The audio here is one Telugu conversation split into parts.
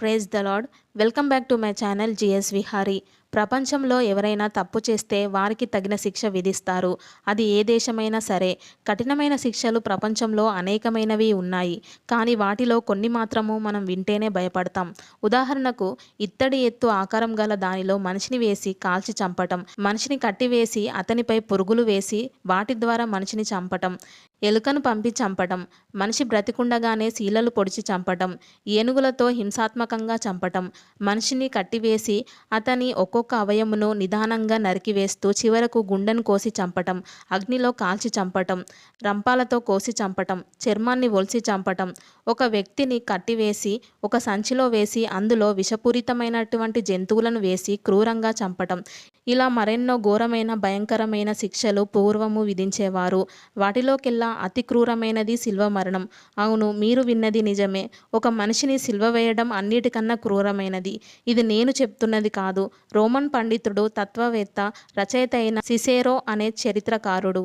Praise the Lord welcome back to my channel GS Vihari. ప్రపంచంలో ఎవరైనా తప్పు చేస్తే వారికి తగిన శిక్ష విధిస్తారు. అది ఏ దేశమైనా సరే. కఠినమైన శిక్షలు ప్రపంచంలో అనేకమైనవి ఉన్నాయి. కానీ వాటిలో కొన్ని మాత్రము మనం వింటేనే భయపడతాం. ఉదాహరణకు ఇత్తడి ఎత్తు ఆకారం గల దానిలో మనిషిని వేసి కాల్చి చంపటం మనిషిని కట్టివేసి అతనిపై పురుగులు వేసి వాటి ద్వారా మనిషిని చంపటం ఎలుకను పంపి చంపటం మనిషి బ్రతికుండగానే శీలలు పొడిచి చంపటం ఏనుగులతో హింసాత్మకంగా చంపటం మనిషిని కట్టివేసి అతని ఒక్కొక్క అవయమును నిదానంగా నరికివేస్తూ చివరకు గుండెను కోసి చంపటం అగ్నిలో కాల్చి చంపటం రంపాలతో కోసి చంపటం చర్మాన్ని ఒలిసి చంపటం. ఒక వ్యక్తిని కట్టివేసి ఒక సంచిలో వేసి అందులో విషపూరితమైనటువంటి జంతువులను వేసి క్రూరంగా చంపటం. ఇలా మరెన్నో ఘోరమైన భయంకరమైన శిక్షలు పూర్వము విధించేవారు. వాటిలోకెల్లా అతి క్రూరమైనది శిల్వ మరణం అవును మీరు విన్నది నిజమే. ఒక మనిషిని సిల్వ వేయడం అన్నిటికన్నా క్రూరమైన నిజమైనది ఇది నేను చెప్తున్నది కాదు. రోమన్ పండితుడు తత్వవేత్త రచయిత అయిన సిసేరో అనే చరిత్రకారుడు.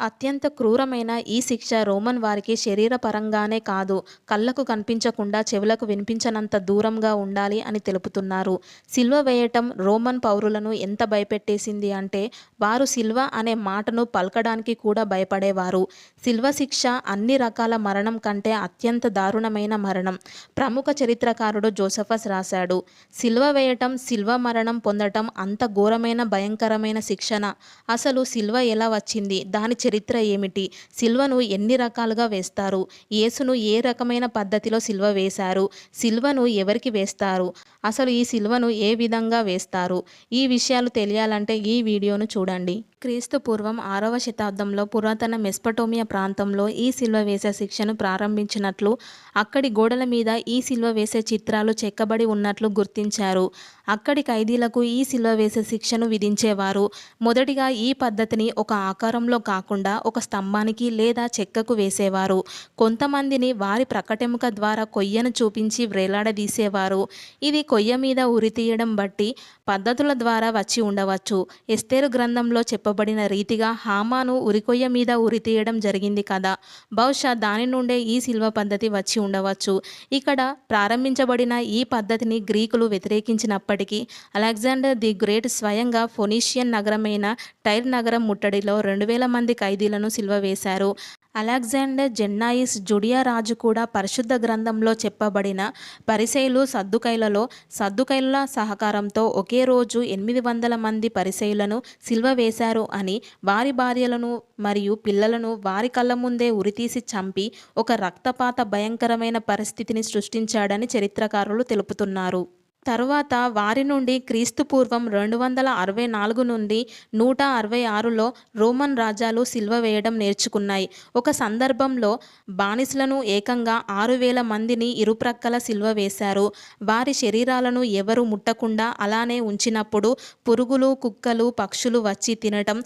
అత్యంత క్రూరమైన ఈ శిక్ష రోమన్ వారికి శరీరపరంగానే కాదు కళ్ళకు కనిపించకుండా చెవులకు వినిపించనంత దూరంగా ఉండాలి అని తెలుపుతున్నారు. సిల్వ వేయటం రోమన్ పౌరులను ఎంత భయపెట్టేసింది అంటే వారు సిల్వ అనే మాటను పలకడానికి కూడా భయపడేవారు. సిల్వ శిక్ష అన్ని రకాల మరణం కంటే అత్యంత దారుణమైన మరణం ప్రముఖ చరిత్రకారుడు జోసఫస్ రాశాడు. సిల్వ వేయటం సిల్వ మరణం పొందటం అంత ఘోరమైన భయంకరమైన శిక్షణ. అసలు సిల్వ ఎలా వచ్చింది? దాని చరిత్ర ఏమిటి? సిల్వను ఎన్ని రకాలుగా వేస్తారు? యేసును ఏ రకమైన పద్ధతిలో సిల్వ వేశారు? సిల్వను ఎవరికి వేస్తారు? అసలు ఈ సిల్వను ఏ విధంగా వేస్తారు? ఈ విషయాలు తెలియాలంటే ఈ వీడియోను చూడండి. క్రీస్తు పూర్వం ఆరవ శతాబ్దంలో పురాతన మెస్పటోమియా ప్రాంతంలో ఈ సిల్వ వేసే శిక్షను ప్రారంభించినట్లు అక్కడి గోడల మీద ఈ సిల్వ వేసే చిత్రాలు చెక్కబడి ఉన్నట్లు గుర్తించారు. అక్కడి ఖైదీలకు ఈ సిల్వ వేసే శిక్షను విధించేవారు. మొదటిగా ఈ పద్ధతిని ఒక ఆకారంలో కాకుండా ఒక స్తంభానికి లేదా చెక్కకు వేసేవారు. కొంతమందిని వారి ప్రకటెముక ద్వారా కొయ్యను చూపించి వ్రేలాడదీసేవారు ఇది కొయ్య మీద ఉరి తీయడం బట్టి పద్ధతుల ద్వారా వచ్చి ఉండవచ్చు. ఎస్తేరు గ్రంథంలో చెప్పబడిన రీతిగా హామాను ఉరికొయ్య మీద ఉరి తీయడం జరిగింది కదా. బహుశా దాని నుండే ఈ శిల్వ పద్ధతి వచ్చి ఉండవచ్చు. ఇక్కడ ప్రారంభించబడిన ఈ పద్ధతిని గ్రీకులు వ్యతిరేకించినప్పటికీ అలెగ్జాండర్ ది గ్రేట్ స్వయంగా ఫొనీషియన్ నగరమైన టైర్ నగరం ముట్టడిలో రెండు వేల మంది ఖైదీలను సిల్వ వేశారు. అలెగ్జాండర్ జెన్నాయిస్ జుడియా రాజు కూడా పరిశుద్ధ గ్రంథంలో చెప్పబడిన పరిసైలు సద్దుకైలలో సద్దుకైల సహకారంతో ఒకే రోజు ఎనిమిది వందల మంది పరిసైలను సిల్వ వేశారు అని వారి భార్యలను మరియు పిల్లలను వారి కళ్ళ ముందే ఉరితీసి చంపి ఒక రక్తపాత భయంకరమైన పరిస్థితిని సృష్టించాడని చరిత్రకారులు తెలుపుతున్నారు. తరువాత వారి నుండి క్రీస్తు పూర్వం రెండు వందల అరవై నాలుగు నుండి నూట అరవై ఆరులో రోమన్ రాజ్యాలు సిల్వ వేయడం నేర్చుకున్నాయి. ఒక సందర్భంలో బానిసలను ఏకంగా ఆరు వేల మందిని ఇరుప్రక్కల సిల్వ వేశారు. వారి శరీరాలను ఎవరు ముట్టకుండా అలానే ఉంచినప్పుడు పురుగులు కుక్కలు పక్షులు వచ్చి తినటం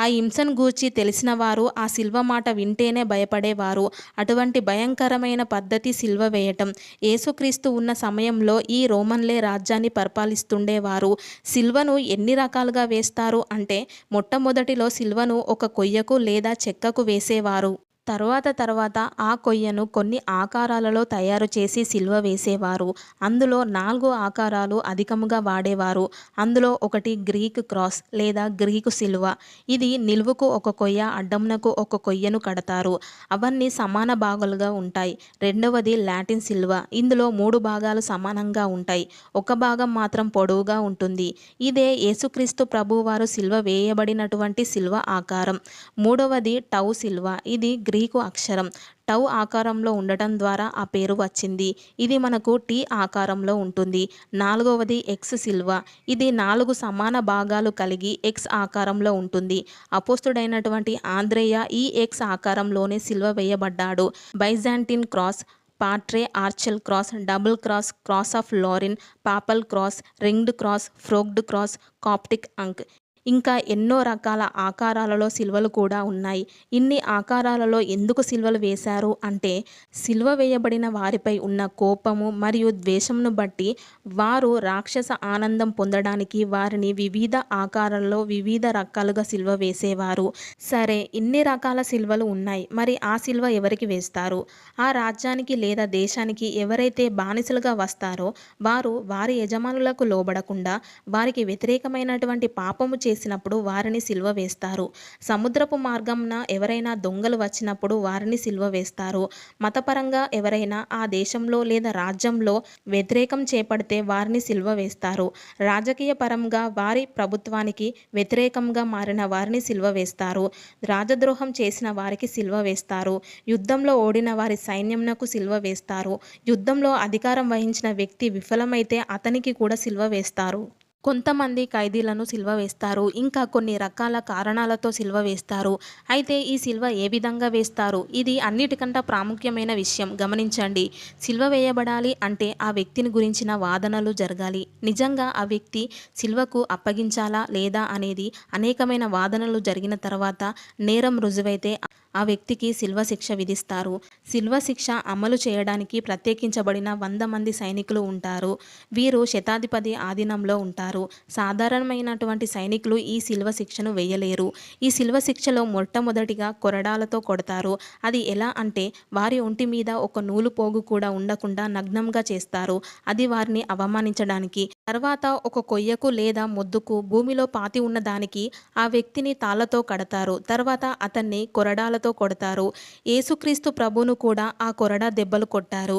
ఆ హింసను గూర్చి తెలిసిన వారు ఆ శిల్వ మాట వింటేనే భయపడేవారు. అటువంటి భయంకరమైన పద్ధతి శిల్వ వేయటం. యేసుక్రీస్తు ఉన్న సమయంలో ఈ రోమన్లే రాజ్యాన్ని పరిపాలిస్తుండేవారు. సిల్వను ఎన్ని రకాలుగా వేస్తారు అంటే మొట్టమొదటిలో సిల్వను ఒక కొయ్యకు లేదా చెక్కకు వేసేవారు. తరువాత తర్వాత ఆ కొయ్యను కొన్ని ఆకారాలలో తయారు చేసి సిల్వ వేసేవారు. అందులో నాలుగు ఆకారాలు అధికముగా వాడేవారు. అందులో ఒకటి గ్రీక్ క్రాస్ లేదా గ్రీకు సిల్వ. ఇది నిలువుకు ఒక కొయ్య అడ్డంనకు ఒక కొయ్యను కడతారు. అవన్నీ సమాన భాగాలుగా ఉంటాయి. రెండవది లాటిన్ సిల్వ. ఇందులో మూడు భాగాలు సమానంగా ఉంటాయి. ఒక భాగం మాత్రం పొడవుగా ఉంటుంది. ఇదే యేసుక్రీస్తు ప్రభువారు సిల్వ వేయబడినటువంటి సిల్వ ఆకారం. మూడవది టౌ సిల్వ. ఇది గ్రీకు అక్షరం. టౌ ఆకారంలో ఉండటం ద్వారా ఆ పేరు వచ్చింది. ఇది మనకు టీ ఆకారంలో ఉంటుంది. నాలుగవది ఎక్స్ సిల్వ. ఇది నాలుగు సమాన భాగాలు కలిగి ఎక్స్ ఆకారంలో ఉంటుంది. అపోస్తుడైనటువంటి ఆంధ్రేయ ఈ ఎక్స్ ఆకారంలోనే సిల్వ వేయబడ్డాడు. Byzantine cross patriarchal cross double cross cross of Lorraine papal cross ringed cross frogged cross Coptic ankh. ఇంకా ఎన్నో రకాల ఆకారాలలో సిలువలు కూడా ఉన్నాయి. ఇన్ని ఆకారాలలో ఎందుకు సిల్వలు వేశారు? అంటే సిల్వ వేయబడిన వారిపై ఉన్న కోపము మరియు ద్వేషమును బట్టి వారు రాక్షస ఆనందం పొందడానికి వారిని వివిధ ఆకారాలలో వివిధ రకాలుగా సిలువ వేసేవారు. సరే ఇన్ని రకాల సిల్వలు ఉన్నాయి. మరి ఆ సిల్వ ఎవరికి వేస్తారు? ఆ రాజ్యానికి లేదా దేశానికి ఎవరైతే బానిసలుగా వస్తారో వారు వారి యజమానులకు లోబడకుండా వారికి వ్యతిరేకమైనటువంటి పాపము చేసినప్పుడు వారిని సిల్వ వేస్తారు. సముద్రపు మార్గంన ఎవరైనా దొంగలు వచ్చినప్పుడు వారిని సిల్వ వేస్తారు. మతపరంగా ఎవరైనా ఆ దేశంలో లేదా రాజ్యంలో వ్యతిరేకం చేపడితే వారిని సిల్వ వేస్తారు. రాజకీయ పరంగా వారి ప్రభుత్వానికి వ్యతిరేకంగా మారిన వారిని సిల్వ వేస్తారు. రాజద్రోహం చేసిన వారికి సిల్వ వేస్తారు. యుద్ధంలో ఓడిన వారి సైన్యంనకు సిల్వ వేస్తారు. యుద్ధంలో అధికారం వహించిన వ్యక్తి విఫలమైతే అతనికి కూడా సిల్వ వేస్తారు. కొంతమంది ఖైదీలను సిల్వ వేస్తారు. ఇంకా కొన్ని రకాల కారణాలతో సిల్వ వేస్తారు. అయితే ఈ సిల్వ ఏ విధంగా వేస్తారు? ఇది అన్నిటికంటే ప్రాముఖ్యమైన విషయం. గమనించండి. సిల్వ వేయబడాలి అంటే ఆ వ్యక్తిని గురించిన వాదనలు జరగాలి. నిజంగా ఆ వ్యక్తి సిల్వకు అప్పగించాలా లేదా అనేది అనేకమైన వాదనలు జరిగిన తర్వాత నేరం రుజువైతే ఆ వ్యక్తికి శిల్వ శిక్ష విధిస్తారు. శిల్వ శిక్ష అమలు చేయడానికి ప్రత్యేకించబడిన వంద మంది సైనికులు ఉంటారు. వీరు శతాధిపతి ఆధీనంలో ఉంటారు. సాధారణమైనటువంటి సైనికులు ఈ శిల్వ శిక్షను వేయలేరు. ఈ శిల్వ శిక్షలో మొట్టమొదటిగా కొరడాలతో కొడతారు. అది ఎలా అంటే వారి ఒంటి మీద ఒక నూలు పోగు కూడా ఉండకుండా నగ్నంగా చేస్తారు. అది వారిని అవమానించడానికి. తర్వాత ఒక కొయ్యకు లేదా ముద్దుకు భూమిలో పాతి ఉన్న దానికి ఆ వ్యక్తిని తాళ్ళతో కడతారు. తర్వాత అతన్ని కొరడాలతో కొడతారు. యేసుక్రీస్తు ప్రభును కూడా ఆ కొరడా దెబ్బలు కొట్టారు.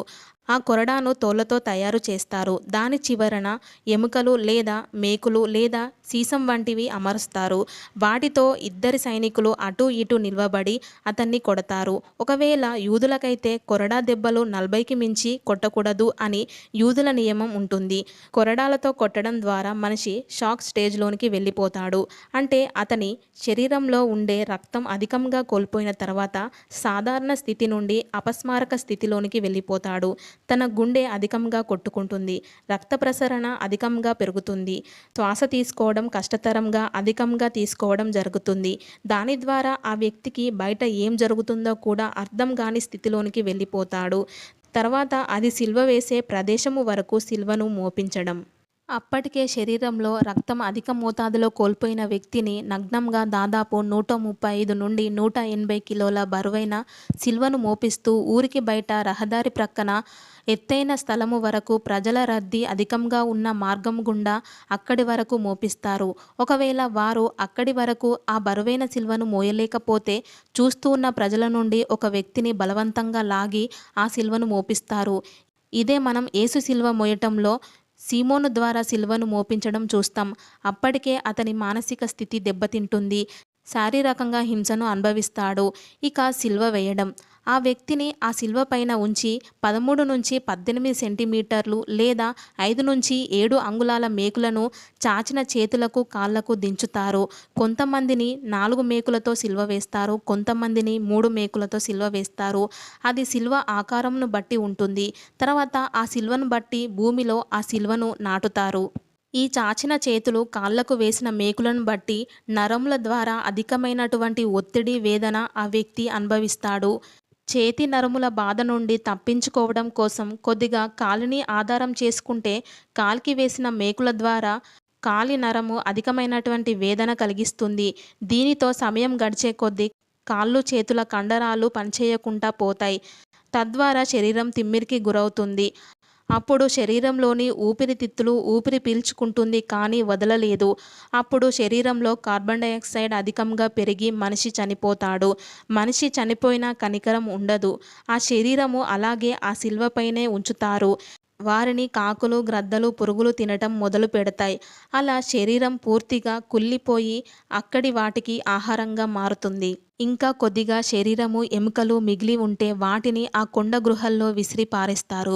ఆ కొరడాను తోళ్ళతో తయారు చేస్తారు. దాని చివరన ఎముకలు లేదా మేకులు లేదా సీసం వంటివి అమరుస్తారు. వాటితో ఇద్దరి సైనికులు అటు ఇటు నిల్వబడి అతన్ని కొడతారు. ఒకవేళ యూదులకైతే కొరడా దెబ్బలు నలభైకి మించి కొట్టకూడదు అని యూదుల నియమం ఉంటుంది. కొరడాలతో కొట్టడం ద్వారా మనిషి షాక్ స్టేజ్లోనికి వెళ్ళిపోతాడు. అంటే అతని శరీరంలో ఉండే రక్తం అధికంగా కోల్పోయిన తర్వాత సాధారణ స్థితి నుండి అపస్మారక స్థితిలోనికి వెళ్ళిపోతాడు. తన గుండె అధికంగా కొట్టుకుంటుంది. రక్త ప్రసరణ అధికంగా పెరుగుతుంది. శ్వాస తీసుకోవడం కష్టతరంగా అధికంగా తీసుకోవడం జరుగుతుంది. దాని ద్వారా ఆ వ్యక్తికి బయట ఏం జరుగుతుందో కూడా అర్థం కాని స్థితిలోనికి వెళ్ళిపోతాడు. తర్వాత అది సిల్వ వేసే ప్రదేశము వరకు సిల్వను మోపించడం. అప్పటికే శరీరంలో రక్తం అధిక మోతాదులో కోల్పోయిన వ్యక్తిని నగ్నంగా దాదాపు నూట ముప్పై ఐదు నుండి నూట ఎనభై కిలోల బరువైన సిల్వను మోపిస్తూ ఊరికి బయట రహదారి ప్రక్కన ఎత్తైన స్థలము వరకు ప్రజల రద్దీ అధికంగా ఉన్న మార్గం గుండా అక్కడి వరకు మోపిస్తారు. ఒకవేళ వారు అక్కడి వరకు ఆ బరువైన సిల్వను మోయలేకపోతే చూస్తూ ఉన్న ప్రజల నుండి ఒక వ్యక్తిని బలవంతంగా లాగి ఆ సిల్వను మోపిస్తారు. ఇదే మనం ఏసు సిల్వ మోయటంలో సీమోను ద్వారా సిల్వను మోపించడం చూస్తాం. అప్పటికే అతని మానసిక స్థితి దెబ్బతింటుంది. శారీరకంగా హింసను అనుభవిస్తాడు. ఇక సిల్వ వేయడం. ఆ వ్యక్తిని ఆ సిల్వ పైన ఉంచి పదమూడు నుంచి పద్దెనిమిది సెంటీమీటర్లు లేదా ఐదు నుంచి ఏడు అంగుళాల మేకులను చాచిన చేతులకు కాళ్ళకు దించుతారు. కొంతమందిని నాలుగు మేకులతో సిల్వ వేస్తారు. కొంతమందిని మూడు మేకులతో సిల్వ వేస్తారు. అది సిల్వ ఆకారంను బట్టి ఉంటుంది. తర్వాత ఆ సిల్వను బట్టి భూమిలో ఆ సిల్వను నాటుతారు. ఈ చాచిన చేతులు కాళ్ళకు వేసిన మేకులను బట్టి నరముల ద్వారా అధికమైనటువంటి ఒత్తిడి వేదన ఆ వ్యక్తి అనుభవిస్తాడు. చేతి నరముల బాధ నుండి తప్పించుకోవడం కోసం కొద్దిగా కాలిని ఆధారం చేసుకుంటే కాలికి వేసిన మేకుల ద్వారా కాలి నరము అధికమైనటువంటి వేదన కలిగిస్తుంది. దీనితో సమయం గడిచే కొద్దీ కాళ్ళు చేతుల కండరాలు పనిచేయకుండా పోతాయి. తద్వారా శరీరం తిమ్మిరికి గురవుతుంది. అప్పుడు శరీరంలోని ఊపిరితిత్తులు ఊపిరి పీల్చుకుంటుంది కానీ వదలలేదు. అప్పుడు శరీరంలో కార్బన్ డైఆక్సైడ్ అధికంగా పెరిగి మనిషి చనిపోతాడు. మనిషి చనిపోయినా కనికరం ఉండదు. ఆ శరీరము అలాగే ఆ శిల్వపైనే ఉంచుతారు. వారిని కాకులు గ్రద్దలు పురుగులు తినటం మొదలు పెడతాయి. అలా శరీరం పూర్తిగా కుళ్ళిపోయి అక్కడి వాటికి ఆహారంగా మారుతుంది. ఇంకా కొద్దిగా శరీరము ఎముకలు మిగిలి ఉంటే వాటిని ఆ కొండ గృహల్లో విసిరి పారేస్తారు.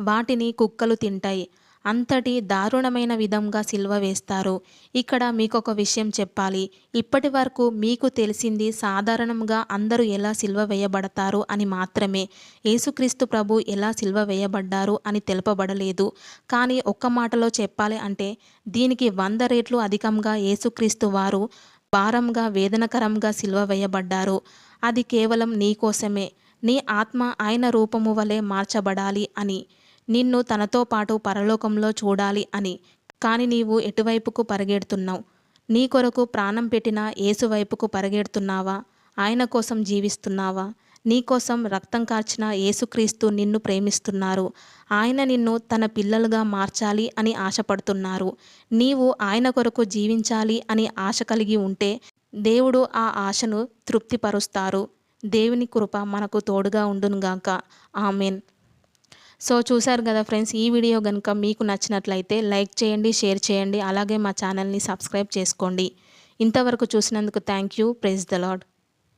వాటిని కుక్కలు తింటాయి. అంతటి దారుణమైన విధంగా సిల్వ వేస్తారు. ఇక్కడ మీకు ఒక విషయం చెప్పాలి. ఇప్పటి వరకు మీకు తెలిసింది సాధారణంగా అందరూ ఎలా సిల్వ వేయబడతారు అని మాత్రమే. యేసుక్రీస్తు ప్రభు ఎలా సిల్వ వేయబడ్డారు అని తెలుపబడలేదు. కానీ ఒక్క మాటలో చెప్పాలి అంటే దీనికి వంద రేట్లు అధికంగా యేసుక్రీస్తు వారు భారంగా వేదనకరంగా సిల్వ వేయబడ్డారు. అది కేవలం నీ కోసమే. నీ ఆత్మ ఆయన రూపము వలె మార్చబడాలి అని. నిన్ను తనతో పాటు పరలోకంలో చూడాలి అని. కానీ నీవు ఎటువైపుకు పరిగెడుతున్నావు? నీ కొరకు ప్రాణం పెట్టిన యేసు వైపుకు పరిగెడుతున్నావా? ఆయన కోసం జీవిస్తున్నావా? నీ కోసం రక్తం కార్చిన యేసుక్రీస్తు నిన్ను ప్రేమిస్తున్నారు. ఆయన నిన్ను తన పిల్లలుగా మార్చాలి అని ఆశపడుతున్నారు. నీవు ఆయన కొరకు జీవించాలి అని ఆశ కలిగి ఉంటే దేవుడు ఆ ఆశను తృప్తిపరుస్తారు. దేవుని కృప మనకు తోడుగా ఉండునుగాక. ఆమెన్. సో చూశారు కదా ఫ్రెండ్స్ ఈ వీడియో కనుక మీకు నచ్చినట్లయితే లైక్ చేయండి షేర్ చేయండి అలాగే మా ఛానల్ని సబ్స్క్రైబ్ చేసుకోండి. ఇంతవరకు చూసినందుకు thank you. Praise the Lord